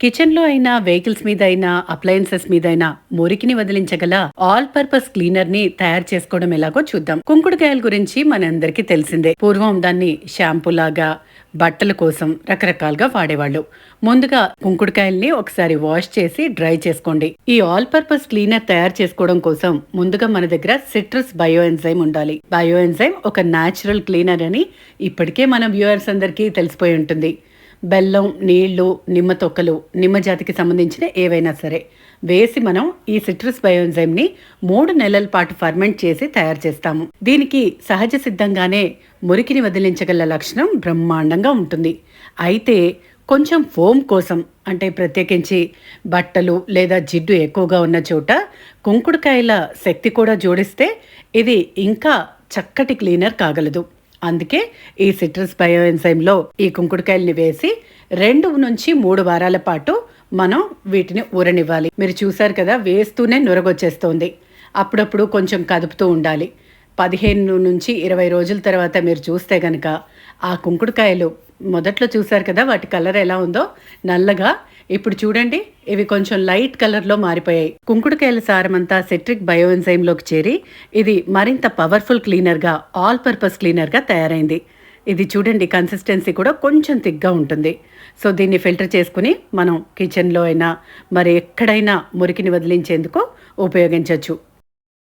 కిచెన్లో అయినా వెహికల్స్ మీద అయినా అప్లయన్సెస్ మీద అయినా మురికిని వదిలించగల ఆల్ పర్పస్ క్లీనర్ని తయారు చేసుకోవడం ఎలాగో చూద్దాం. కుంకుడుకాయల గురించి మనందరికీ తెలిసిందే. పూర్వం దాన్ని షాంపూ లాగా బట్టల కోసం రకరకాలుగా వాడేవాళ్ళు. ముందుగా కుంకుడుకాయల్ని ఒకసారి వాష్ చేసి డ్రై చేసుకోండి. ఈ ఆల్ పర్పస్ క్లీనర్ తయారు చేసుకోవడం కోసం ముందుగా మన దగ్గర సిట్రస్ బయో ఎంజైమ్ ఉండాలి. బయో ఎంజైమ్ ఒక న్యాచురల్ క్లీనర్ అని ఇప్పటికే మన వ్యూవర్స్ అందరికీ తెలిసిపోయి ఉంటుంది. బెల్లం నీళ్ళు నిమ్మ తొక్కలు నిమ్మ జాతికి సంబంధించిన ఏవైనా సరే వేసి మనం ఈ సిట్రస్ బయోజైమ్ని మూడు నెలల పాటు ఫర్మెంట్ చేసి తయారు చేస్తాము. దీనికి సహజ సిద్ధంగానే మురికిని వదిలించగల లక్షణం బ్రహ్మాండంగా ఉంటుంది. అయితే కొంచెం ఫోమ్ కోసం అంటే ప్రత్యేకించి బట్టలు లేదా జిడ్డు ఎక్కువగా ఉన్న చోట కుంకుడుకాయల శక్తి కూడా జోడిస్తే ఇది ఇంకా చక్కటి క్లీనర్ కాగలదు. అందుకే ఈ సిట్రస్ బయో ఎంజైమ్లో ఈ కుంకుడుకాయల్ని వేసి రెండు నుంచి మూడు వారాల పాటు మనం వీటిని ఊరనివ్వాలి. మీరు చూసారు కదా వేస్తూనే నురగొచ్చేస్తోంది. అప్పుడప్పుడు కొంచెం కదుపుతూ ఉండాలి. పదిహేను నుంచి ఇరవై రోజుల తర్వాత మీరు చూస్తే కనుక ఆ కుంకుడుకాయలు మొదట్లో చూసారు కదా వాటి కలర్ ఎలా ఉందో నల్లగా ఇప్పుడు చూడండి ఇవి కొంచెం లైట్ కలర్లో మారిపోయాయి. కుంకుడుకాయల సారమంతా సెట్రిక్ బయోఎన్జైమ్లోకి చేరి ఇది మరింత పవర్ఫుల్ క్లీనర్గా ఆల్ పర్పస్ క్లీనర్గా తయారైంది. ఇది చూడండి కన్సిస్టెన్సీ కూడా కొంచెం తిగ్గా ఉంటుంది. సో దీన్ని ఫిల్టర్ చేసుకుని మనం కిచెన్లో అయినా మరి ఎక్కడైనా మురికిని వదిలించేందుకు ఉపయోగించవచ్చు